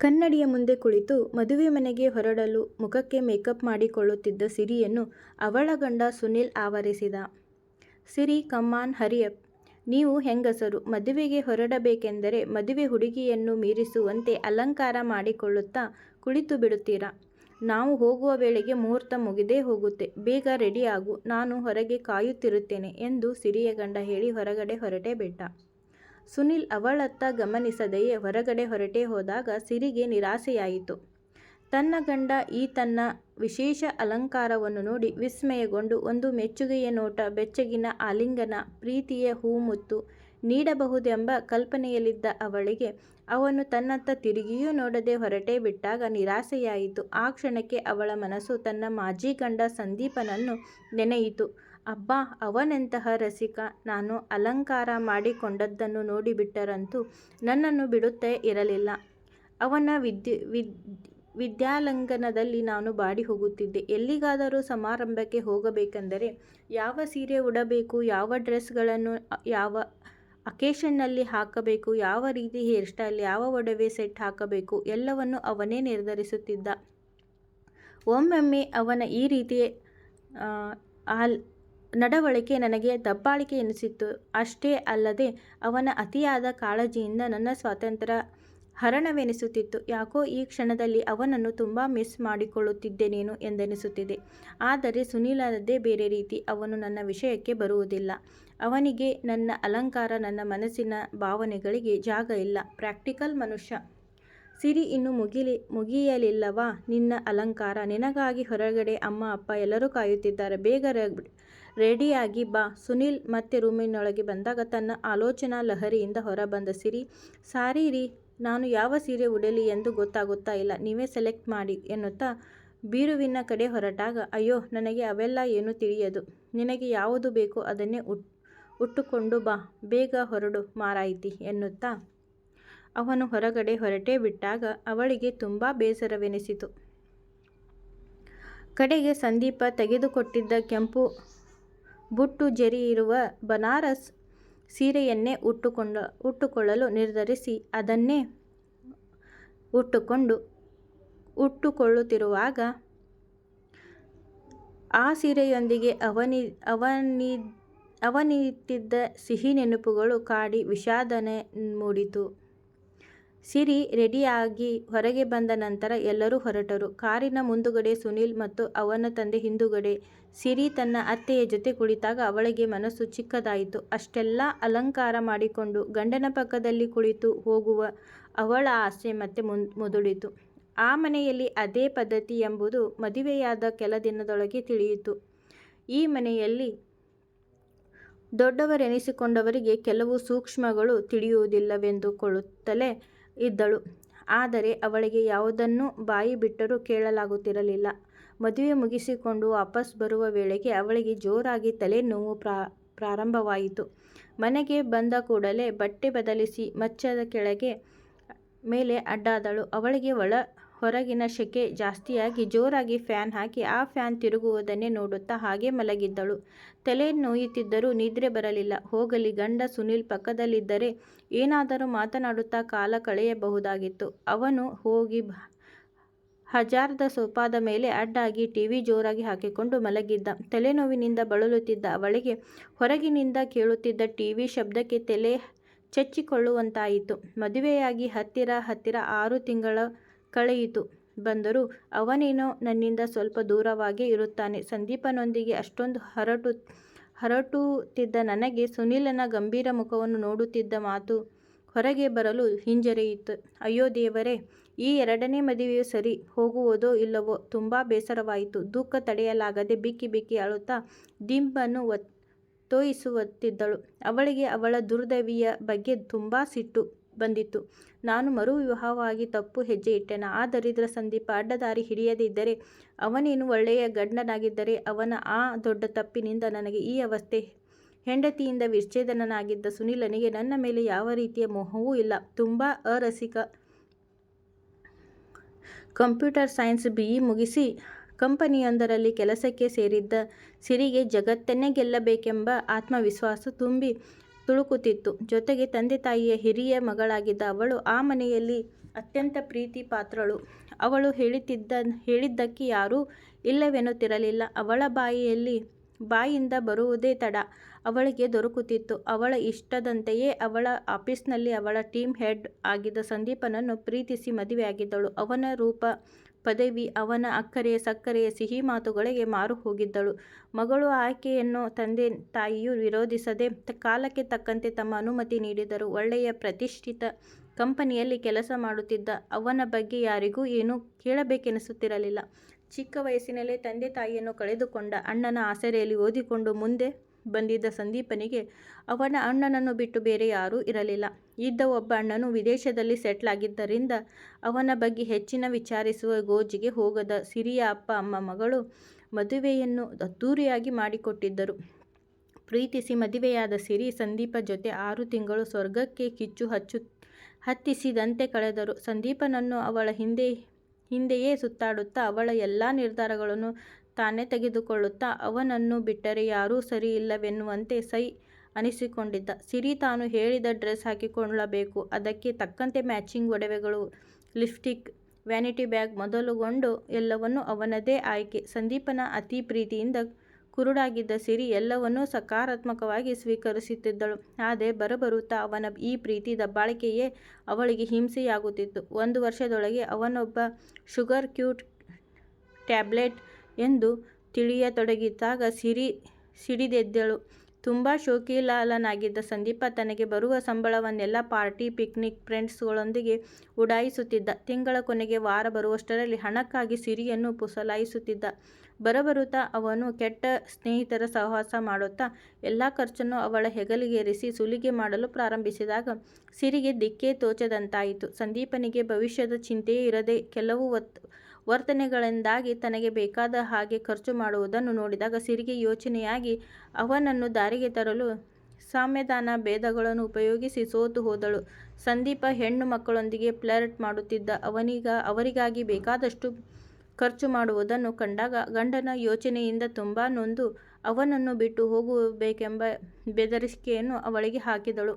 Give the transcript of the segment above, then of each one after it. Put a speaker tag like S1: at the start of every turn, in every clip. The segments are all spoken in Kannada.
S1: ಕನ್ನಡಿಯ ಮುಂದೆ ಕುಳಿತು ಮದುವೆ ಮನೆಗೆ ಹೊರಡಲು ಮುಖಕ್ಕೆ ಮೇಕಪ್ ಮಾಡಿಕೊಳ್ಳುತ್ತಿದ್ದ ಸಿರಿಯನ್ನು ಅವಳ ಗಂಡ ಸುನಿಲ್ ಆವರಿಸಿದ. ಸಿರಿ, ಕಮ್ಮಾನ್, ಹರಿಯಪ್. ನೀವು ಹೆಂಗಸರು, ಮದುವೆಗೆ ಹೊರಡಬೇಕೆಂದರೆ ಮದುವೆ ಹುಡುಗಿಯನ್ನು ಮೀರಿಸುವಂತೆ ಅಲಂಕಾರ ಮಾಡಿಕೊಳ್ಳುತ್ತಾ ಕುಳಿತು ಬಿಡುತ್ತೀರಾ ನಾವು ಹೋಗುವ ವೇಳೆಗೆ ಮುಹೂರ್ತ ಮುಗಿದೇ ಹೋಗುತ್ತೆ. ಬೇಗ ರೆಡಿ ಆಗು. ನಾನು ಹೊರಗೆ ಕಾಯುತ್ತಿರುತ್ತೇನೆ ಎಂದು ಸಿರಿಯ ಗಂಡ ಹೇಳಿ ಹೊರಗಡೆ ಹೊರಟೇ ಬಿಟ್ಟ. ಸುನಿಲ್ ಅವಳತ್ತ ಗಮನಿಸದೆಯೇ ಹೊರಗಡೆ ಹೊರಟೇ ಹೋದಾಗ ಸಿರಿಗೆ ನಿರಾಸೆಯಾಯಿತು. ತನ್ನ ಗಂಡ ಈ ತನ್ನ ವಿಶೇಷ ಅಲಂಕಾರವನ್ನು ನೋಡಿ ವಿಸ್ಮಯಗೊಂಡು ಒಂದು ಮೆಚ್ಚುಗೆಯ ನೋಟ, ಬೆಚ್ಚಗಿನ ಆಲಿಂಗನ, ಪ್ರೀತಿಯ ಹೂಮುತ್ತು ನೀಡಬಹುದೆಂಬ ಕಲ್ಪನೆಯಲ್ಲಿದ್ದ ಅವಳಿಗೆ ಅವನು ತನ್ನತ್ತ ತಿರುಗಿಯೂ ನೋಡದೆ ಹೊರಟೇ ಬಿಟ್ಟಾಗ ನಿರಾಸೆಯಾಯಿತು. ಆ ಕ್ಷಣಕ್ಕೆ ಅವಳ ಮನಸ್ಸು ತನ್ನ ಮಾಜಿ ಗಂಡ ಸಂದೀಪನನ್ನು ನೆನೆಯಿತು. ಅಬ್ಬಾ ಅವನೆಂತಹ ರಸಿಕ. ನಾನು ಅಲಂಕಾರ ಮಾಡಿಕೊಂಡದ್ದನ್ನು ನೋಡಿಬಿಟ್ಟರಂತೂ ನನ್ನನ್ನು ಬಿಡುತ್ತೇ ಇರಲಿಲ್ಲ. ಅವನ ವಿದ್ಯಾಲಂಗನದಲ್ಲಿ ನಾನು ಬಾಡಿ ಹೋಗುತ್ತಿದ್ದೆ. ಎಲ್ಲಿಗಾದರೂ ಸಮಾರಂಭಕ್ಕೆ ಹೋಗಬೇಕೆಂದರೆ ಯಾವ ಸೀರೆ ಉಡಬೇಕು, ಯಾವ ಡ್ರೆಸ್ಗಳನ್ನು ಯಾವ ಅಕೇಷನ್ನಲ್ಲಿ ಹಾಕಬೇಕು, ಯಾವ ರೀತಿ ಹೇರ್ ಸ್ಟೈಲ್ ಯಾವ ಒಡವೆ ಸೆಟ್ ಹಾಕಬೇಕು ಎಲ್ಲವನ್ನೂ ಅವನೇ ನಿರ್ಧರಿಸುತ್ತಿದ್ದ. ಒಮ್ಮೊಮ್ಮೆ ಅವನ ಈ ರೀತಿಯ ನಡವಳಿಕೆ ನನಗೆ ದಬ್ಬಾಳಿಕೆ ಎನಿಸಿತ್ತು ಅಷ್ಟೇ ಅಲ್ಲದೆ ಅವನ ಅತಿಯಾದ ಕಾಳಜಿಯಿಂದ ನನ್ನ ಸ್ವಾತಂತ್ರ್ಯ ಹರಣವೆನಿಸುತ್ತಿತ್ತು. ಯಾಕೋ ಈ ಕ್ಷಣದಲ್ಲಿ ಅವನನ್ನು ತುಂಬ ಮಿಸ್ ಮಾಡಿಕೊಳ್ಳುತ್ತಿದ್ದೇನೇನು ಎಂದೆನಿಸುತ್ತಿದೆ. ಆದರೆ ಸುನೀಲದ್ದೇ ಬೇರೆ ರೀತಿ. ಅವನು ನನ್ನ ವಿಷಯಕ್ಕೆ ಬರುವುದಿಲ್ಲ. ಅವನಿಗೆ ನನ್ನ ಅಲಂಕಾರ, ನನ್ನ ಮನಸ್ಸಿನ ಭಾವನೆಗಳಿಗೆ ಜಾಗ ಇಲ್ಲ. ಪ್ರಾಕ್ಟಿಕಲ್ ಮನುಷ್ಯ. ಸಿರಿ ಇನ್ನು ಮುಗಿಲಿ ಮುಗಿಯಲಿಲ್ಲವಾ ನಿನ್ನ ಅಲಂಕಾರ. ನಿನಗಾಗಿ ಹೊರಗಡೆ ಅಮ್ಮ ಅಪ್ಪ ಎಲ್ಲರೂ ಕಾಯುತ್ತಿದ್ದಾರೆ. ಬೇಗ ರೆಡಿಯಾಗಿ ಬಾ. ಸುನಿಲ್ ಮತ್ತೆ ರೂಮಿನೊಳಗೆ ಬಂದಾಗ ತನ್ನ ಆಲೋಚನಾ ಲಹರಿಯಿಂದ ಹೊರಬಂದ ಸಿರಿ, ಸಾರಿ ರೀ ನಾನು ಯಾವ ಸೀರೆ ಉಡಲಿ ಎಂದು ಗೊತ್ತಾಗುತ್ತಾ ಇಲ್ಲ. ನೀವೇ ಸೆಲೆಕ್ಟ್ ಮಾಡಿ ಎನ್ನುತ್ತಾ ಬೀರುವಿನ ಕಡೆ ಹೊರಟಾಗ, ಅಯ್ಯೋ ನನಗೆ ಅವೆಲ್ಲ ಏನೂ ತಿಳಿಯದು. ನಿನಗೆ ಯಾವುದು ಬೇಕೋ ಅದನ್ನೇ ಉಟ್ಟುಕೊಂಡು ಬಾ. ಬೇಗ ಹೊರಡು ಮಾರಾಯಿತಿ ಎನ್ನುತ್ತಾ ಅವನು ಹೊರಗಡೆ ಹೊರಟೇ ಬಿಟ್ಟಾಗ ಅವಳಿಗೆ ತುಂಬ ಬೇಸರವೆನಿಸಿತು. ಕಡೆಗೆ ಸಂದೀಪ ತೆಗೆದುಕೊಟ್ಟಿದ್ದ ಕೆಂಪು ಬುಟ್ಟು ಜರಿ ಇರುವ ಬನಾರಸ್ ಸೀರೆಯನ್ನೇ ಉಟ್ಟುಕೊಂಡ, ಉಟ್ಟುಕೊಳ್ಳಲು ನಿರ್ಧರಿಸಿ ಅದನ್ನೇ ಉಟ್ಟುಕೊಂಡು, ಉಟ್ಟುಕೊಳ್ಳುತ್ತಿರುವಾಗ ಆ ಸೀರೆಯೊಂದಿಗೆ ಅವನಿತ್ತಿದ್ದ ಸಿಹಿ ನೆನಪುಗಳು ಕಾಡಿ ವಿಷಾದನೆ ಮೂಡಿತು. ಸಿರಿ ರೆಡಿಯಾಗಿ ಹೊರಗೆ ಬಂದ ನಂತರ ಎಲ್ಲರೂ ಹೊರಟರು. ಕಾರಿನ ಮುಂದುಗಡೆ ಸುನಿಲ್ ಮತ್ತು ಅವನ ತಂದೆ ಹಿಂದುಗಡೆ. ಸಿರಿ ತನ್ನ ಅತ್ತೆಯ ಜೊತೆ ಕುಳಿತಾಗ ಅವಳಿಗೆ ಮನಸ್ಸು ಚಿಕ್ಕದಾಯಿತು. ಅಷ್ಟೆಲ್ಲ ಅಲಂಕಾರ ಮಾಡಿಕೊಂಡು ಗಂಡನ ಪಕ್ಕದಲ್ಲಿ ಕುಳಿತು ಹೋಗುವ ಅವಳ ಆಸೆ ಮತ್ತೆ ಮುದುಳಿತು ಆ ಮನೆಯಲ್ಲಿ ಅದೇ ಪದ್ಧತಿ ಎಂಬುದು ಮದುವೆಯಾದ ಕೆಲ ದಿನದೊಳಗೆ ತಿಳಿಯಿತು. ಈ ಮನೆಯಲ್ಲಿ ದೊಡ್ಡವರೆನಿಸಿಕೊಂಡವರಿಗೆ ಕೆಲವು ಸೂಕ್ಷ್ಮಗಳು ತಿಳಿಯುವುದಿಲ್ಲವೆಂದುಕೊಳ್ಳುತ್ತಲೇ ಇದ್ದಳು. ಆದರೆ ಅವಳಿಗೆ ಯಾವುದನ್ನು ಬಾಯಿ ಬಿಟ್ಟರೂ ಕೇಳಲಾಗುತ್ತಿರಲಿಲ್ಲ. ಮದುವೆ ಮುಗಿಸಿಕೊಂಡು ವಾಪಸ್ ಬರುವ ವೇಳೆಗೆ ಅವಳಿಗೆ ಜೋರಾಗಿ ತಲೆ ನೋವು ಪ್ರಾರಂಭವಾಯಿತು. ಮನೆಗೆ ಬಂದ ಕೂಡಲೇ ಬಟ್ಟೆ ಬದಲಿಸಿ ಮಂಚದ ಮೇಲೆ ಅಡ್ಡಾದಳು. ಅವಳಿಗೆ ಒಳ ಹೊರಗಿನ ಶೆಕೆ ಜಾಸ್ತಿಯಾಗಿ ಜೋರಾಗಿ ಫ್ಯಾನ್ ಹಾಕಿ ಆ ಫ್ಯಾನ್ ತಿರುಗುವುದನ್ನೇ ನೋಡುತ್ತಾ ಹಾಗೆ ಮಲಗಿದ್ದಳು. ತಲೆ ನೋಯುತ್ತಿದ್ದರೂ ನಿದ್ರೆ ಬರಲಿಲ್ಲ. ಹೋಗಲಿ ಗಂಡ ಸುನಿಲ್ ಪಕ್ಕದಲ್ಲಿದ್ದರೆ ಏನಾದರೂ ಮಾತನಾಡುತ್ತಾ ಕಾಲ ಕಳೆಯಬಹುದಾಗಿತ್ತು. ಅವನು ಹೋಗಿ ಹಜಾರದ ಸೋಪಾದ ಮೇಲೆ ಅಡ್ಡಾಗಿ ಟಿವಿ ಜೋರಾಗಿ ಹಾಕಿಕೊಂಡು ಮಲಗಿದ್ದ. ತಲೆನೋವಿನಿಂದ ಬಳಲುತ್ತಿದ್ದ ಅವಳಿಗೆ ಹೊರಗಿನಿಂದ ಕೇಳುತ್ತಿದ್ದ ಟಿವಿ ಶಬ್ದಕ್ಕೆ ತಲೆ ಚಚ್ಚಿಕೊಳ್ಳುವಂತಾಯಿತು. ಮದುವೆಯಾಗಿ ಹತ್ತಿರ ಹತ್ತಿರ ಆರು ತಿಂಗಳು ಕಳೆಯಿತು ಬಂದರೂ ಅವನೇನೋ ನನ್ನಿಂದ ಸ್ವಲ್ಪ ದೂರವಾಗಿ ಇರುತ್ತಾನೆ. ಸಂದೀಪನೊಂದಿಗೆ ಅಷ್ಟೊಂದು ಹರಟು, ಹರಟುತ್ತಿದ್ದ ನನಗೆ ಸುನಿಲನ ಗಂಭೀರ ಮುಖವನ್ನು ನೋಡುತ್ತಿದ್ದ ಮಾತು ಹೊರಗೆ ಬರಲು ಹಿಂಜರಿಯಿತು. ಅಯ್ಯೋ ದೇವರೇ, ಈ ಎರಡನೇ ಮದುವೆಯು ಸರಿ ಹೋಗುವುದೋ ಇಲ್ಲವೋ ತುಂಬ ಬೇಸರವಾಯಿತು. ದುಃಖ ತಡೆಯಲಾಗದೆ ಬಿಕ್ಕಿ ಬಿಕ್ಕಿ ಅಳುತ್ತಾ ದಿಂಬನ್ನು ತೋಯಿಸುತ್ತಿದ್ದಳು. ಅವಳಿಗೆ ಅವಳ ದುರ್ದೈವಿಯ ಬಗ್ಗೆ ತುಂಬ ಸಿಟ್ಟು ಬಂದಿತ್ತು. ನಾನು ಮರು ವಿವಾಹವಾಗಿ ತಪ್ಪು ಹೆಜ್ಜೆ ಇಟ್ಟೆನ ಆ ದರಿದ್ರ ಸಂದೀಪ ಅಡ್ಡದಾರಿ ಹಿಡಿಯದಿದ್ದರೆ ಅವನೇನು ಒಳ್ಳೆಯ ಗಂಡನಾಗಿದ್ದರೆ ಅವನ ಆ ದೊಡ್ಡ ತಪ್ಪಿನಿಂದ ನನಗೆ ಈ ಅವಸ್ಥೆ. ಹೆಂಡತಿಯಿಂದ ವಿಚ್ಛೇದನನಾಗಿದ್ದ ಸುನಿಲನಿಗೆ ನನ್ನ ಮೇಲೆ ಯಾವ ರೀತಿಯ ಮೋಹವೂ ಇಲ್ಲ. ತುಂಬ ಅರಸಿಕ. Computer science B. ಇ. ಮುಗಿಸಿ ಕಂಪನಿಯೊಂದರಲ್ಲಿ ಕೆಲಸಕ್ಕೆ ಸೇರಿದ್ದ ಸಿರಿಗೆ ಜಗತ್ತನ್ನೇ ಗೆಲ್ಲಬೇಕೆಂಬ ಆತ್ಮವಿಶ್ವಾಸ ತುಂಬಿ ತುಳುಕುತ್ತಿತ್ತು. ಜೊತೆಗೆ ತಂದೆ ತಾಯಿಯ ಹಿರಿಯ ಮಗಳಾಗಿದ್ದ ಅವಳು ಆ ಮನೆಯಲ್ಲಿ ಅತ್ಯಂತ ಪ್ರೀತಿ ಪಾತ್ರಳು. ಅವಳು ಹೇಳುತ್ತಿದ್ದ ಹೇಳಿದ್ದಕ್ಕೆ ಯಾರೂ ಇಲ್ಲವೆನ್ನುತ್ತಿರಲಿಲ್ಲ. ಅವಳ ಬಾಯಿಯಲ್ಲಿ ಬಾಯಿಂದ ಬರುವುದೇ ತಡ. ಅವಳಿಗೆ ದೊರಕುತ್ತಿತ್ತು. ಅವಳ ಇಷ್ಟದಂತೆಯೇ ಅವಳ ಆಫೀಸ್ನಲ್ಲಿ ಅವಳ ಟೀಮ್ ಹೆಡ್ ಆಗಿದ್ದ ಸಂದೀಪನನ್ನು ಪ್ರೀತಿಸಿ ಮದುವೆಯಾಗಿದ್ದಳು. ಅವನ ರೂಪ, ಪದವಿ, ಅವನ ಅಕ್ಕರೆಯ ಸಕ್ಕರೆಯ ಸಿಹಿ ಮಾತುಗಳಿಗೆ ಮಾರು ಹೋಗಿದ್ದಳು ಮಗಳು ಆಯ್ಕೆಯನ್ನು ತಂದೆ ತಾಯಿಯು ವಿರೋಧಿಸದೆ ಕಾಲಕ್ಕೆ ತಕ್ಕಂತೆ ತಮ್ಮ ಅನುಮತಿ ನೀಡಿದರು. ಒಳ್ಳೆಯ ಪ್ರತಿಷ್ಠಿತ ಕಂಪನಿಯಲ್ಲಿ ಕೆಲಸ ಮಾಡುತ್ತಿದ್ದ ಅವನ ಬಗ್ಗೆ ಯಾರಿಗೂ ಏನೂ ಕೇಳಬೇಕೆನಿಸುತ್ತಿರಲಿಲ್ಲ ಚಿಕ್ಕ ವಯಸ್ಸಿನಲ್ಲೇ ತಂದೆ ತಾಯಿಯನ್ನು ಕಳೆದುಕೊಂಡ ಅಣ್ಣನ ಆಸರೆಯಲ್ಲಿ ಓದಿಕೊಂಡು ಮುಂದೆ ಬಂದಿದ್ದ ಸಂದೀಪನಿಗೆ, ಅವನ ಅಣ್ಣನನ್ನು ಬಿಟ್ಟು ಬೇರೆ ಯಾರೂ ಇರಲಿಲ್ಲ. ಇದ್ದ ಒಬ್ಬ ಅಣ್ಣನು ವಿದೇಶದಲ್ಲಿ ಸೆಟ್ಲ್ ಆಗಿದ್ದರಿಂದ ಅವನ ಬಗ್ಗೆ ಹೆಚ್ಚಿನ ವಿಚಾರಿಸುವ ಗೋಜಿಗೆ ಹೋಗದ ಸಿರಿಯ ಅಪ್ಪ ಅಮ್ಮ ಮಗಳು ಮದುವೆಯನ್ನು ಅದ್ದೂರಿಯಾಗಿ ಮಾಡಿಕೊಟ್ಟಿದ್ದರು. ಪ್ರೀತಿಸಿ ಮದುವೆಯಾದ ಸಿರಿ ಸಂದೀಪ ಜೊತೆ ಆರು ತಿಂಗಳು ಸ್ವರ್ಗಕ್ಕೆ ಕಿಚ್ಚು ಹಚ್ಚು, ಹತ್ತಿಸಿದಂತೆ ಕಳೆದರು. ಸಂದೀಪನನ್ನು ಅವಳ ಹಿಂದೆ, ಹಿಂದೆಯೇ ಸುತ್ತಾಡುತ್ತಾ ಅವಳ ಎಲ್ಲ ನಿರ್ಧಾರಗಳನ್ನು ತಾನೇ ತೆಗೆದುಕೊಳ್ಳುತ್ತಾ ಅವನನ್ನು ಬಿಟ್ಟರೆ ಯಾರೂ ಸರಿಯಿಲ್ಲವೆನ್ನುವಂತೆ ಸೈ ಅನಿಸಿಕೊಂಡಿದ್ದ. ಸಿರಿ ತಾನು ಹೇಳಿದ ಡ್ರೆಸ್ ಹಾಕಿಕೊಳ್ಳಬೇಕು. ಅದಕ್ಕೆ ತಕ್ಕಂತೆ ಮ್ಯಾಚಿಂಗ್ ಒಡವೆಗಳು, ಲಿಪ್ಸ್ಟಿಕ್, ವ್ಯಾನಿಟಿ ಬ್ಯಾಗ್ ಮೊದಲುಗೊಂಡು ಎಲ್ಲವನ್ನೂ ಅವನದೇ ಆಯ್ಕೆ. ಸಂದೀಪನ ಅತಿ ಪ್ರೀತಿಯಿಂದ ಕುರುಡಾಗಿದ್ದ ಸಿರಿ ಎಲ್ಲವನ್ನೂ ಸಕಾರಾತ್ಮಕವಾಗಿ ಸ್ವೀಕರಿಸುತ್ತಿದ್ದಳು. ಆದರೆ ಬರಬರುತ್ತಾ ಅವನ ಈ ಪ್ರೀತಿ ದಬ್ಬಾಳಿಕೆಯೇ ಅವಳಿಗೆ ಹಿಂಸೆಯಾಗುತ್ತಿತ್ತು. ಒಂದು ವರ್ಷದೊಳಗೆ ಅವನೊಬ್ಬ ಶುಗರ್ ಕ್ಯೂಟ್ ಟ್ಯಾಬ್ಲೆಟ್ ಎಂದು ತಿಳಿಯತೊಡಗಿದಾಗ ಸಿರಿ ಸಿಡಿದೆದ್ದಳು. ತುಂಬ ಶೋಕಿಲಾಲನಾಗಿದ್ದ ಸಂದೀಪ ತನಗೆ ಬರುವ ಸಂಬಳವನ್ನೆಲ್ಲ ಪಾರ್ಟಿ, ಪಿಕ್ನಿಕ್, ಫ್ರೆಂಡ್ಸ್ಗಳೊಂದಿಗೆ ಉಡಾಯಿಸುತ್ತಿದ್ದ. ತಿಂಗಳ ಕೊನೆಗೆ ವಾರ ಬರುವಷ್ಟರಲ್ಲಿ ಹಣಕ್ಕಾಗಿ ಸಿರಿಯನ್ನು ಪುಸಲಾಯಿಸುತ್ತಿದ್ದ. ಬರಬರುತ್ತಾ ಅವನು ಕೆಟ್ಟ ಸ್ನೇಹಿತರ ಸಹವಾಸ ಮಾಡುತ್ತಾ ಎಲ್ಲ ಖರ್ಚನ್ನು ಅವಳ ಹೆಗಲಿಗೇರಿಸಿ ಸುಲಿಗೆ ಮಾಡಲು ಪ್ರಾರಂಭಿಸಿದಾಗ ಸಿರಿಗೆ ದಿಕ್ಕೇ ತೋಚದಂತಾಯಿತು. ಸಂದೀಪನಿಗೆ ಭವಿಷ್ಯದ ಚಿಂತೆಯೇ ಇರದೆ ಕೆಲವು ವರ್ತನೆಗಳಿಂದಾಗಿ ತನಗೆ ಬೇಕಾದ ಹಾಗೆ ಖರ್ಚು ಮಾಡುವುದನ್ನು ನೋಡಿದಾಗ ಸಿರಿಗೆ ಯೋಚನೆಯಾಗಿ ಅವನನ್ನು ದಾರಿಗೆ ತರಲು ಸಾಮ್ಯದಾನ ಭೇದಗಳನ್ನು ಉಪಯೋಗಿಸಿ ಸೋತು ಹೋದಳು. ಸಂದೀಪ ಹೆಣ್ಣು ಮಕ್ಕಳೊಂದಿಗೆ ಫ್ಲರ್ಟ್ ಮಾಡುತ್ತಿದ್ದ. ಅವರಿಗಾಗಿ ಬೇಕಾದಷ್ಟು ಖರ್ಚು ಮಾಡುವುದನ್ನು ಕಂಡಾಗ ಗಂಡನ ಯೋಚನೆಯಿಂದ ತುಂಬ ನೊಂದು ಅವನನ್ನು ಬಿಟ್ಟು ಹೋಗಬೇಕೆಂಬ ಬೆದರಿಕೆಯನ್ನು ಅವಳಿಗೆ ಹಾಕಿದಳು.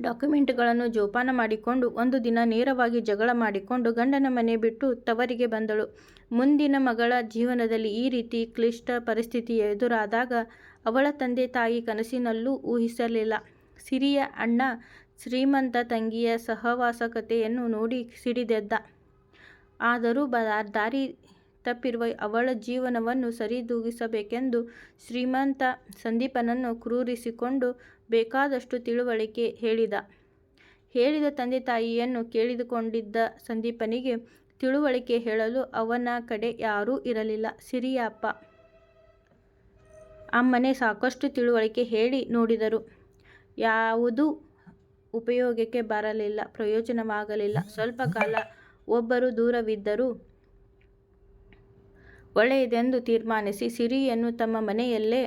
S1: ಡಾಕ್ಯುಮೆಂಟ್ಗಳನ್ನು ಜೋಪಾನ ಮಾಡಿಕೊಂಡು ಒಂದು ದಿನ ನೇರವಾಗಿ ಜಗಳ ಮಾಡಿಕೊಂಡು ಗಂಡನ ಮನೆ ಬಿಟ್ಟು ತವರಿಗೆ ಬಂದಳು. ಮುಂದಿನ ಮಗಳ ಜೀವನದಲ್ಲಿ ಈ ರೀತಿ ಕ್ಲಿಷ್ಟ ಪರಿಸ್ಥಿತಿ ಎದುರಾದಾಗ ಅವಳ ತಂದೆ ತಾಯಿ ಕನಸಿನಲ್ಲೂ ಊಹಿಸಲಿಲ್ಲ ಸಿರಿಯ ಅಣ್ಣ ಶ್ರೀಮಂತ ತಂಗಿಯ ಸಹವಾಸಕತೆಯನ್ನು ನೋಡಿ ಸಿಡಿದೆದ್ದ. ಆದರೂ ದಾರಿ ತಪ್ಪಿರುವ ಅವಳ ಜೀವನವನ್ನು ಸರಿದೂಗಿಸಬೇಕೆಂದು ಶ್ರೀಮಂತ ಸಂದೀಪನನ್ನು ಕ್ರೂರಿಸಿಕೊಂಡು ಬೇಕಾದಷ್ಟು ತಿಳುವಳಿಕೆ ಹೇಳಿದ. ಹೇಳಿದ ತಂದೆ ತಾಯಿಯನ್ನು ಕೇಳಿದುಕೊಂಡಿದ್ದ ಸಂದೀಪನಿಗೆ ತಿಳುವಳಿಕೆ ಹೇಳಲು ಅವನ ಕಡೆ ಯಾರೂ ಇರಲಿಲ್ಲ. ಸಿರಿಯಪ್ಪ, ಅಮ್ಮನೇ ಸಾಕಷ್ಟು ತಿಳುವಳಿಕೆ ಹೇಳಿ ನೋಡಿದರು ಯಾವುದೂ ಉಪಯೋಗಕ್ಕೆ ಬರಲಿಲ್ಲ. ಪ್ರಯೋಜನವಾಗಲಿಲ್ಲ. ಸ್ವಲ್ಪ ಕಾಲ ಒಬ್ಬರು ದೂರವಿದ್ದರೂ ಒಳ್ಳೆಯದೆಂದು ತೀರ್ಮಾನಿಸಿ ಸಿರಿಯನ್ನು ತಮ್ಮ ಮನೆಯಲ್ಲೇ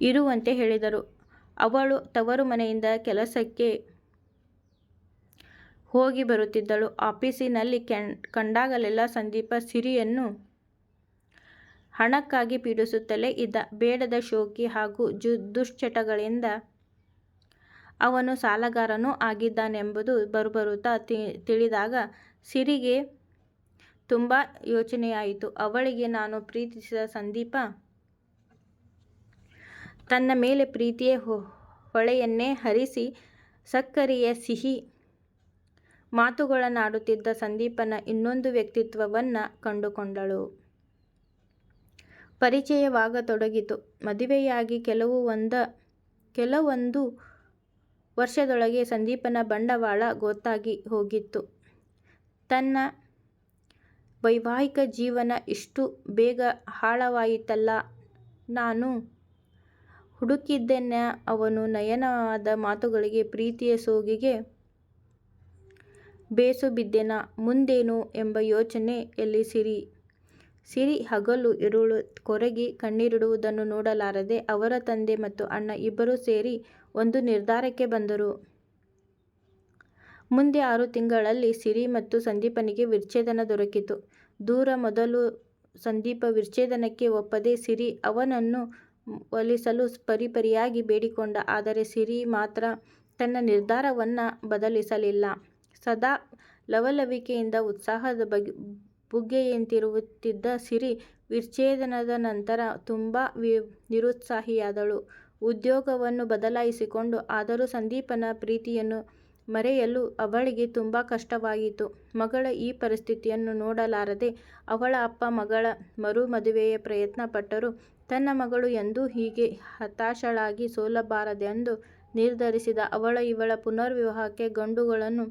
S1: ಇರುವಂತೆ ಹೇಳಿದರು. ಅವಳು ತವರು ಮನೆಯಿಂದ ಕೆಲಸಕ್ಕೆ ಹೋಗಿ ಬರುತ್ತಿದ್ದಳು. ಆಫೀಸಿನಲ್ಲಿ ಕಂಡಾಗಲೆಲ್ಲ ಸಂದೀಪ ಸಿರಿಯನ್ನು ಹಣಕ್ಕಾಗಿ ಪೀಡಿಸುತ್ತಲೇ ಇದ್ದ. ಬೇಡದ ಶೋಕಿ ಹಾಗೂ ಜು, ದುಶ್ಚಟಗಳಿಂದ ಅವನು ಸಾಲಗಾರನೂ ಆಗಿದ್ದಾನೆಂಬುದು ಬರುಬರುತ್ತಾ ತಿಳಿದಾಗ ಸಿರಿಗೆ ತುಂಬ ಯೋಚನೆಯಾಯಿತು. ಅವಳಿಗೆ ನಾನು ಪ್ರೀತಿಸಿದ ಸಂದೀಪ ತನ್ನ ಮೇಲೆ ಪ್ರೀತಿಯ ಹೊಳೆಯನ್ನೇ ಹರಿಸಿ ಸಕ್ಕರೆಯ ಸಿಹಿ ಮಾತುಗಳನ್ನಾಡುತ್ತಿದ್ದ ಸಂದೀಪನ ಇನ್ನೊಂದು ವ್ಯಕ್ತಿತ್ವವನ್ನು ಕಂಡುಕೊಂಡಳು. ಪರಿಚಯವಾಗತೊಡಗಿತು. ಮದುವೆಯಾಗಿ ಕೆಲವು ಒಂದ, ಕೆಲವೊಂದು ವರ್ಷದೊಳಗೆ ಸಂದೀಪನ ಬಂಡವಾಳ ಗೊತ್ತಾಗಿ ಹೋಗಿತ್ತು. ತನ್ನ ವೈವಾಹಿಕ ಜೀವನ ಇಷ್ಟು ಬೇಗ ಹಾಳವಾಯಿತಲ್ಲ ನಾನು ಹುಡುಕಿದ್ದೆನಾ ಅವನು ನಯನವಾದ ಮಾತುಗಳಿಗೆ ಪ್ರೀತಿಯ ಸೋಗಿಗೆ, ಬೇಸು ಬಿದ್ದೆನ, ಮುಂದೇನು ಎಂಬ ಯೋಚನೆಯಲ್ಲಿ ಸಿರಿ. ಸಿರಿ ಹಗಲು ಇರುಳು ಕೊರಗಿ ಕಣ್ಣೀರಿಡುವುದನ್ನು ನೋಡಲಾರದೆ ಅವರ ತಂದೆ ಮತ್ತು ಅಣ್ಣ ಇಬ್ಬರೂ ಸೇರಿ ಒಂದು ನಿರ್ಧಾರಕ್ಕೆ ಬಂದರು. ಮುಂದೆ ಆರು ತಿಂಗಳಲ್ಲಿ ಸಿರಿ ಮತ್ತು ಸಂದೀಪನಿಗೆ ವಿಚ್ಛೇದನ ದೊರಕಿತು. ದೂರ ಮೊದಲು ಸಂದೀಪ ವಿಚ್ಛೇದನಕ್ಕೆ ಒಪ್ಪದೆ ಸಿರಿ ಅವನನ್ನು ಒಲಿಸಲು ಪರಿಪರಿಯಾಗಿ ಬೇಡಿಕೊಂಡ. ಆದರೆ ಸಿರಿ ಮಾತ್ರ ತನ್ನ ನಿರ್ಧಾರವನ್ನು ಬದಲಿಸಲಿಲ್ಲ. ಸದಾ ಲವಲವಿಕೆಯಿಂದ ಉತ್ಸಾಹದ ಬುಗ್ಗೆಯಂತಿರುತ್ತಿದ್ದ ಸಿರಿ ವಿಚ್ಛೇದನದ ನಂತರ ತುಂಬ ನಿರುತ್ಸಾಹಿಯಾದಳು. ಉದ್ಯೋಗವನ್ನು ಬದಲಾಯಿಸಿಕೊಂಡು, ಆದರೂ ಸಂದೀಪನ ಪ್ರೀತಿಯನ್ನು ಮರೆಯಲು ಅವಳಿಗೆ ತುಂಬ ಕಷ್ಟವಾಯಿತು. ಮಗಳ ಈ ಪರಿಸ್ಥಿತಿಯನ್ನು ನೋಡಲಾರದೆ ಅವಳ ಅಪ್ಪ ಮಗಳ ಮರು ಮದುವೆಯ ಪ್ರಯತ್ನ ಪಟ್ಟರೂ ತನ್ನ ಮಗಳು ಎಂದೂ ಹೀಗೆ ಹತಾಶಳಾಗಿ ಸೋಲಬಾರದೆಂದು ನಿರ್ಧರಿಸಿದ. ಅವಳ ಇವಳ ಪುನರ್ವಿವಾಹಕ್ಕೆ ಗಂಡುಗಳನ್ನು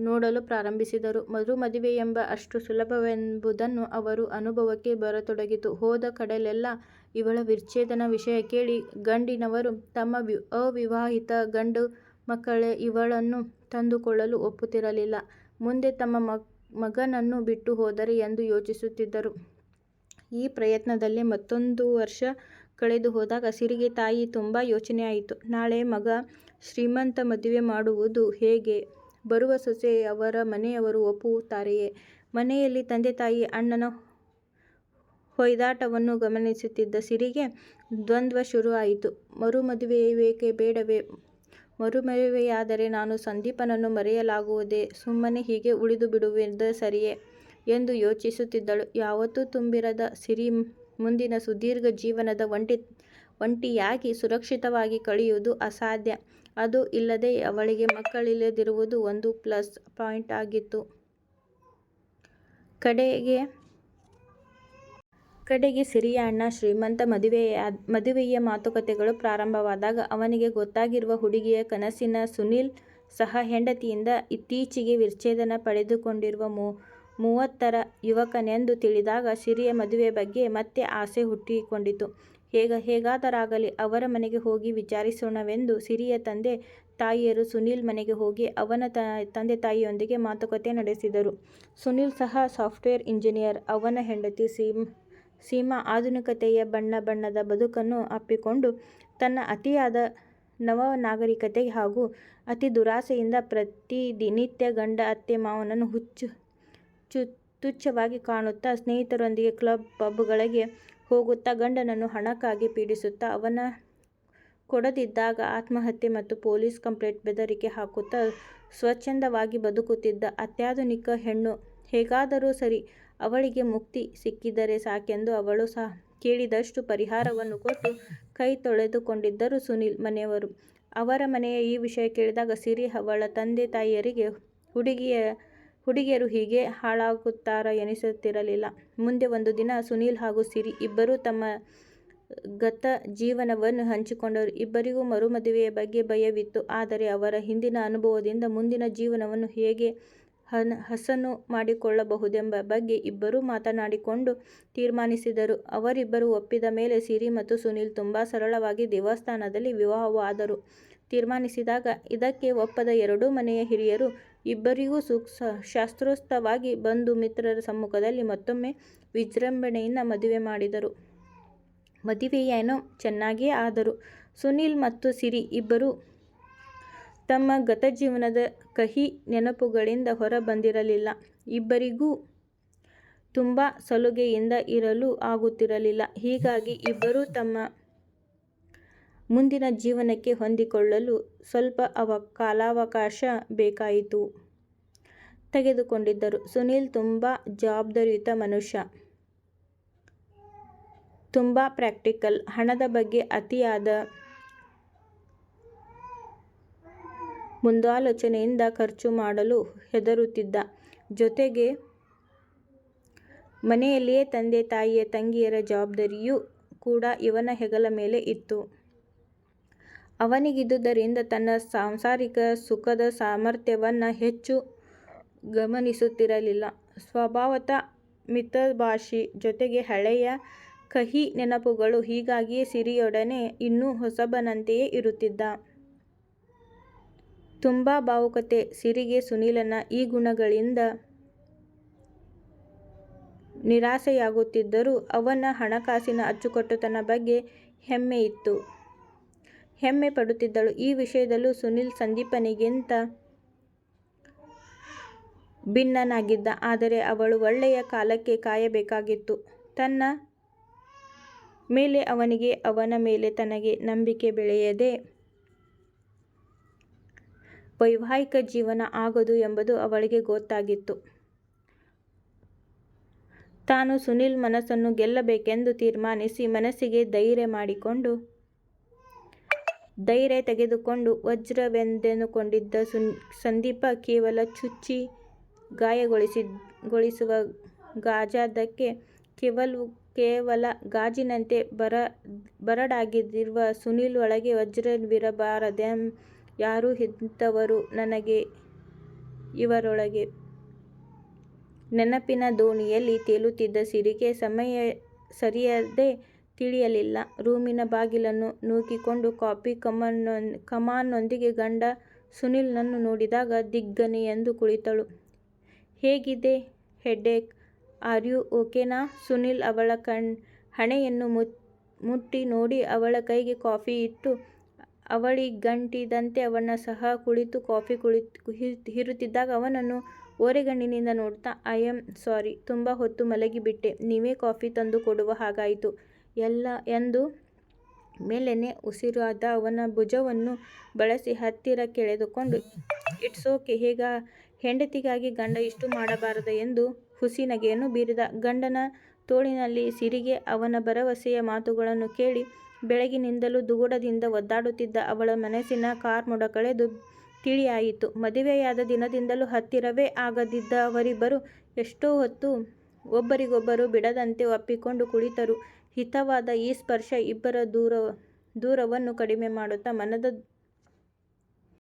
S1: ನೋಡಲು ಪ್ರಾರಂಭಿಸಿದರು. ಮರು ಎಂಬ ಅಷ್ಟು ಸುಲಭವೆಂಬುದನ್ನು ಅವರು ಅನುಭವಕ್ಕೆ ಬರತೊಡಗಿತು. ಹೋದ ಕಡಲೆಲ್ಲ ಇವಳ ವಿಚ್ಛೇದನ ವಿಷಯ ಕೇಳಿ ಗಂಡಿನವರು ತಮ್ಮ ಅವಿವಾಹಿತ ಗಂಡು ಮಕ್ಕಳೇ ಇವಳನ್ನು ತಂದುಕೊಳ್ಳಲು ಒಪ್ಪುತ್ತಿರಲಿಲ್ಲ. ಮುಂದೆ ತಮ್ಮ ಮಗನನ್ನು ಬಿಟ್ಟು ಹೋದರೆ ಎಂದು ಯೋಚಿಸುತ್ತಿದ್ದರು. ಈ ಪ್ರಯತ್ನದಲ್ಲಿ ಮತ್ತೊಂದು ವರ್ಷ ಕಳೆದು ಹೋದಾಗ ಸಿರಿಗೆ ತಾಯಿ ತುಂಬ ಯೋಚನೆಯಾಯಿತು. ನಾಳೆ ಮಗ ಶ್ರೀಮಂತ ಮದುವೆ ಮಾಡುವುದು ಹೇಗೆ? ಬರುವ ಸೊಸೆ ಅವರ ಮನೆಯವರು ಒಪ್ಪುತ್ತಾರೆಯೇ? ಮನೆಯಲ್ಲಿ ತಂದೆ ತಾಯಿ ಅಣ್ಣನ ಹೊಯ್ದಾಟವನ್ನು ಗಮನಿಸುತ್ತಿದ್ದ ಸಿರಿಗೆ ದ್ವಂದ್ವ ಶುರು ಆಯಿತು. ಮರು ಮದುವೆ ಬೇಕೇ ಬೇಡವೇ? ಮರುಮದುವೆಯಾದರೆ ನಾನು ಸಂದೀಪನನ್ನು ಮರೆಯಲಾಗುವುದೇ? ಸುಮ್ಮನೆ ಹೀಗೆ ಉಳಿದು ಬಿಡುವುದ ಸರಿಯೇ? ಎಂದು ಯೋಚಿಸುತ್ತಿದ್ದಳು. ಯಾವತ್ತೂ ತುಂಬಿರದ ಸಿರಿ ಮುಂದಿನ ಸುದೀರ್ಘ ಜೀವನದ ಒಂಟಿ, ಒಂಟಿಯಾಗಿ ಸುರಕ್ಷಿತವಾಗಿ ಕಳೆಯುವುದು ಅಸಾಧ್ಯ. ಅದು ಇಲ್ಲದೆ ಅವಳಿಗೆ ಮಕ್ಕಳಿಲ್ಲದಿರುವುದು ಒಂದು ಪ್ಲಸ್ ಪಾಯಿಂಟ್ ಆಗಿತ್ತು. ಕಡೆಗೆ ಸಿರಿಯ ಅಣ್ಣ ಶ್ರೀಮಂತ ಮದುವೆಯ ಮಾತುಕತೆಗಳು ಪ್ರಾರಂಭವಾದಾಗ ಅವನಿಗೆ ಗೊತ್ತಾಗಿರುವ ಹುಡುಗಿಯ ಕನಸಿನ ಸುನೀಲ್ ಸಹ ಹೆಂಡತಿಯಿಂದ ಇತ್ತೀಚೆಗೆ ವಿಚ್ಛೇದನ ಪಡೆದುಕೊಂಡಿರುವ ಮೂವತ್ತರ ಯುವಕನೆಂದು ತಿಳಿದಾಗ ಸಿರಿಯ ಮದುವೆ ಬಗ್ಗೆ ಮತ್ತೆ ಆಸೆ ಹುಟ್ಟಿಕೊಂಡಿತು. ಹೇಗ, ಹೇಗಾದರಾಗಲಿ ಅವರ ಮನೆಗೆ ಹೋಗಿ ವಿಚಾರಿಸೋಣವೆಂದು ಸಿರಿಯ ತಂದೆ ತಾಯಿಯರು ಸುನೀಲ್ ಮನೆಗೆ ಹೋಗಿ ಅವನ ತಂದೆ ತಾಯಿಯೊಂದಿಗೆ ಮಾತುಕತೆ ನಡೆಸಿದರು. ಸುನೀಲ್ ಸಹ ಸಾಫ್ಟ್ವೇರ್ ಇಂಜಿನಿಯರ್. ಅವನ ಹೆಂಡತಿ ಸೀಮಾ ಆಧುನಿಕತೆಯ ಬಣ್ಣ ಬಣ್ಣದ ಬದುಕನ್ನು ಅಪ್ಪಿಕೊಂಡು ತನ್ನ ಅತಿಯಾದ ನವನಾಗರಿಕತೆ ಹಾಗೂ ಅತಿ ದುರಾಸೆಯಿಂದ ಪ್ರತಿನಿತ್ಯ ಗಂಡ ಅತ್ತೆ ಮಾವನನ್ನು ತುಚ್ಛವಾಗಿ ಕಾಣುತ್ತಾ ಸ್ನೇಹಿತರೊಂದಿಗೆ ಕ್ಲಬ್ ಪಬ್ಗಳಿಗೆ ಹೋಗುತ್ತಾ ಗಂಡನನ್ನು ಹಣಕ್ಕಾಗಿ ಪೀಡಿಸುತ್ತಾ ಅವನ ಕೊಡದಿದ್ದಾಗ ಆತ್ಮಹತ್ಯೆ ಮತ್ತು ಪೊಲೀಸ್ ಕಂಪ್ಲೇಂಟ್ ಬೆದರಿಕೆ ಹಾಕುತ್ತಾ ಸ್ವಚ್ಛಂದವಾಗಿ ಬದುಕುತ್ತಿದ್ದ ಅತ್ಯಾಧುನಿಕ ಹೆಣ್ಣು. ಹೇಗಾದರೂ ಸರಿ ಅವಳಿಗೆ ಮುಕ್ತಿ ಸಿಕ್ಕಿದರೆ ಸಾಕೆಂದು ಅವಳು ಸಹ ಕೇಳಿದಷ್ಟು ಪರಿಹಾರವನ್ನು ಕೊಟ್ಟು ಕೈ ತೊಳೆದುಕೊಂಡಿದ್ದರು ಸುನಿಲ್ ಮನೆಯವರು. ಅವರ ಮನೆಯ ಈ ವಿಷಯ ಕೇಳಿದಾಗ ಸಿರಿ ಅವಳ ತಂದೆ ತಾಯಿಯರಿಗೆ ಹುಡುಗಿಯರು ಹೀಗೆ ಹಾಳಾಗುತ್ತಾರ ಎನಿಸುತ್ತಿರಲಿಲ್ಲ ಮುಂದೆ ಒಂದು ದಿನ ಸುನೀಲ್ ಹಾಗೂ ಸಿರಿ ಇಬ್ಬರೂ ತಮ್ಮ ಗತ ಜೀವನವನ್ನು ಹಂಚಿಕೊಂಡರು. ಇಬ್ಬರಿಗೂ ಮರುಮದುವೆಯ ಬಗ್ಗೆ ಭಯವಿತ್ತು. ಆದರೆ ಅವರ ಹಿಂದಿನ ಅನುಭವದಿಂದ ಮುಂದಿನ ಜೀವನವನ್ನು ಹೇಗೆ ಹಸನು ಮಾಡಿಕೊಳ್ಳಬಹುದೆಂಬ ಬಗ್ಗೆ ಇಬ್ಬರೂ ಮಾತನಾಡಿಕೊಂಡು ತೀರ್ಮಾನಿಸಿದರು. ಅವರಿಬ್ಬರು ಒಪ್ಪಿದ ಮೇಲೆ ಸಿರಿ ಮತ್ತು ಸುನೀಲ್ ತುಂಬ ಸರಳವಾಗಿ ದೇವಸ್ಥಾನದಲ್ಲಿ ವಿವಾಹವಾದರು ತೀರ್ಮಾನಿಸಿದಾಗ ಇದಕ್ಕೆ ಒಪ್ಪದ ಎರಡೂ ಮನೆಯ ಹಿರಿಯರು ಇಬ್ಬರಿಗೂ ಶಾಸ್ತ್ರೋಕ್ತವಾಗಿ ಬಂಧು ಮಿತ್ರರ ಸಮ್ಮುಖದಲ್ಲಿ ಮತ್ತೊಮ್ಮೆ ವಿಜೃಂಭಣೆಯಿಂದ ಮದುವೆ ಮಾಡಿದರು. ಮದುವೆಯೇನೋ ಚೆನ್ನಾಗಿಯೇ ಆದರು ಸುನೀಲ್ ಮತ್ತು ಸಿರಿ ಇಬ್ಬರು ತಮ್ಮ ಗತ ಜೀವನದ ಕಹಿ ನೆನಪುಗಳಿಂದ ಹೊರ ಬಂದಿರಲಿಲ್ಲ. ಇಬ್ಬರಿಗೂ ತುಂಬ ಸಲುಗೆಯಿಂದ ಇರಲು ಆಗುತ್ತಿರಲಿಲ್ಲ. ಹೀಗಾಗಿ ಇಬ್ಬರೂ ತಮ್ಮ ಮುಂದಿನ ಜೀವನಕ್ಕೆ ಹೊಂದಿಕೊಳ್ಳಲು ಸ್ವಲ್ಪ ಅವ ಕಾಲಾವಕಾಶ ಬೇಕಾಯಿತು ತೆಗೆದುಕೊಂಡಿದ್ದರು. ಸುನೀಲ್ ತುಂಬ ಜವಾಬ್ದಾರಿಯುತ ಮನುಷ್ಯ. ತುಂಬ ಪ್ರಾಕ್ಟಿಕಲ್. ಹಣದ ಬಗ್ಗೆ ಅತಿಯಾದ ಮುಂದಾಲೋಚನೆಯಿಂದ ಖರ್ಚು ಮಾಡಲು ಹೆದರುತ್ತಿದ್ದ. ಜೊತೆಗೆ ಮನೆಯಲ್ಲಿಯೇ ತಂದೆ, ತಾಯಿಯ, ತಂಗಿಯರ ಜವಾಬ್ದಾರಿಯೂ ಕೂಡ ಇವನ ಹೆಗಲ ಮೇಲೆ ಇತ್ತು. ಅವನಿಗಿದ್ದುದರಿಂದ ತನ್ನ ಸಾಂಸಾರಿಕ ಸುಖದ ಸಾಮರ್ಥ್ಯವನ್ನು ಹೆಚ್ಚು ಗಮನಿಸುತ್ತಿರಲಿಲ್ಲ. ಸ್ವಭಾವತ ಮಿತಭಾಷಿ. ಜೊತೆಗೆ ಹಳೆಯ ಕಹಿ ನೆನಪುಗಳು. ಹೀಗಾಗಿಯೇ ಸಿರಿಯೊಡನೆ ಇನ್ನೂ ಹೊಸಬನಂತೆಯೇ ಇರುತ್ತಿದ್ದ. ತುಂಬ ಭಾವುಕತೆ. ಸಿರಿಗೆ ಸುನೀಲನ ಈ ಗುಣಗಳಿಂದ ನಿರಾಸೆಯಾಗುತ್ತಿದ್ದರೂ ಅವನ ಹಣಕಾಸಿನ ಅಚ್ಚುಕಟ್ಟುತನ ಬಗ್ಗೆ ಹೆಮ್ಮೆಯಿತ್ತು. ಹೆಮ್ಮೆ ಪಡುತ್ತಿದ್ದಳು. ಈ ವಿಷಯದಲ್ಲೂ ಸುನಿಲ್ ಸಂದೀಪನಿಗಿಂತ ಭಿನ್ನನಾಗಿದ್ದ. ಆದರೆ ಅವಳು ಒಳ್ಳೆಯ ಕಾಲಕ್ಕೆ ಕಾಯಬೇಕಾಗಿತ್ತು. ತನ್ನ ಮೇಲೆ ಅವನಿಗೆ, ಅವನ ಮೇಲೆ ತನಗೆ ನಂಬಿಕೆ ಬೆಳೆಯದೆ ವೈವಾಹಿಕ ಜೀವನ ಆಗದು ಎಂಬುದು ಅವಳಿಗೆ ಗೊತ್ತಾಗಿತ್ತು. ತಾನು ಸುನಿಲ್ ಮನಸ್ಸನ್ನು ಗೆಲ್ಲಬೇಕೆಂದು ತೀರ್ಮಾನಿಸಿ ಮನಸ್ಸಿಗೆ ಧೈರ್ಯ ಮಾಡಿಕೊಂಡು ಧೈರ್ಯ ತೆಗೆದುಕೊಂಡು ವಜ್ರವೆಂದೆಂದುಕೊಂಡಿದ್ದ ಸಂದೀಪ ಕೇವಲ ಚುಚ್ಚಿ ಗಾಯಗೊಳಿಸುವ ಗಾಜದಕ್ಕೆ ಕೇವಲ ಕೇವಲ ಗಾಜಿನಂತೆ ಬರ, ಬರಡಾಗಿದ್ದಿರುವ ಸುನೀಲ್ ಒಳಗೆ ವಜ್ರವಿರಬಾರದೆಂ ಯಾರು ಇಂಥವರು ನನಗೆ ಇವರೊಳಗೆ ನೆನಪಿನ ದೋಣಿಯಲ್ಲಿ ತೇಲುತ್ತಿದ್ದ ಸಿರಿಗೆ ಸರಿಯಾದೇ ತಿಳಿಯಲಿಲ್ಲ. ರೂಮಿನ ಬಾಗಿಲನ್ನು ನೂಕಿಕೊಂಡು ಕಾಫಿ ಕಮಾನ್ನೊಂದಿಗೆ ಗಂಡ ಸುನಿಲ್ನನ್ನು ನೋಡಿದಾಗ ದಿಗ್ಗನೆ ಎಂದು ಕುಳಿತಳು. ಹೇಗಿದೆ ಹೆಡ್ಡೇಕ್ ಆರ್ಯು ಓಕೆನಾ ಸುನಿಲ್ ಅವಳ ಹಣೆಯನ್ನು ಮುಟ್ಟಿ ನೋಡಿ ಅವಳ ಕೈಗೆ ಕಾಫಿ ಇಟ್ಟು ಅವಳಿಗಂಟಿದಂತೆ ಅವನ ಸಹ ಕುಳಿತು ಕಾಫಿ ಹೀರುತ್ತಿದ್ದಾಗ ಅವನನ್ನು ಓರೆಗಣ್ಣಿನಿಂದ ನೋಡ್ತಾ, ಐ ಆಮ್ ಸಾರಿ ತುಂಬಾ ಹೊತ್ತು ಮಲಗಿಬಿಟ್ಟೆ ನೀವೇ ಕಾಫಿ ತಂದು ಕೊಡುವ ಹಾಗಾಯಿತು ಎಂದು ಮೇಲೆನೆ ಉಸಿರಾದ ಅವನ ಭುಜವನ್ನು ಬಳಸಿ ಹತ್ತಿರ ಕೆಳೆದುಕೊಂಡು ಇಟ್ಸೋಕೆ ಹೇಗ ಹೆಂಡತಿಗಾಗಿ ಗಂಡ ಇಷ್ಟು ಮಾಡಬಾರದೆ ಎಂದು ಹುಸಿ ನಗೆಯನ್ನು ಬೀರಿದ. ಗಂಡನ ತೋಳಿನಲ್ಲಿ ಸಿರಿಗೆ ಅವನ ಭರವಸೆಯ ಮಾತುಗಳನ್ನು ಕೇಳಿ ಬೆಳಗಿನಿಂದಲೂ ದುಗುಡದಿಂದ ಒದ್ದಾಡುತ್ತಿದ್ದ ಅವಳ ಮನಸ್ಸಿನ ಕಾರ್ಮೋಡ ಕಳೆದು ತಿಳಿಯಾಯಿತು. ಮದುವೆಯಾದ ದಿನದಿಂದಲೂ ಹತ್ತಿರವೇ ಆಗದಿದ್ದ ಅವರಿಬ್ಬರು ಎಷ್ಟೋ ಹೊತ್ತು ಒಬ್ಬರಿಗೊಬ್ಬರು ಬಿಡದಂತೆ ಒಪ್ಪಿಕೊಂಡು ಕುಳಿತರು. ಹಿತವಾದ ಈ ಸ್ಪರ್ಶ ಇಬ್ಬರ ದೂರ ದೂರವನ್ನು ಕಡಿಮೆ ಮಾಡುತ್ತಾ ಮನದ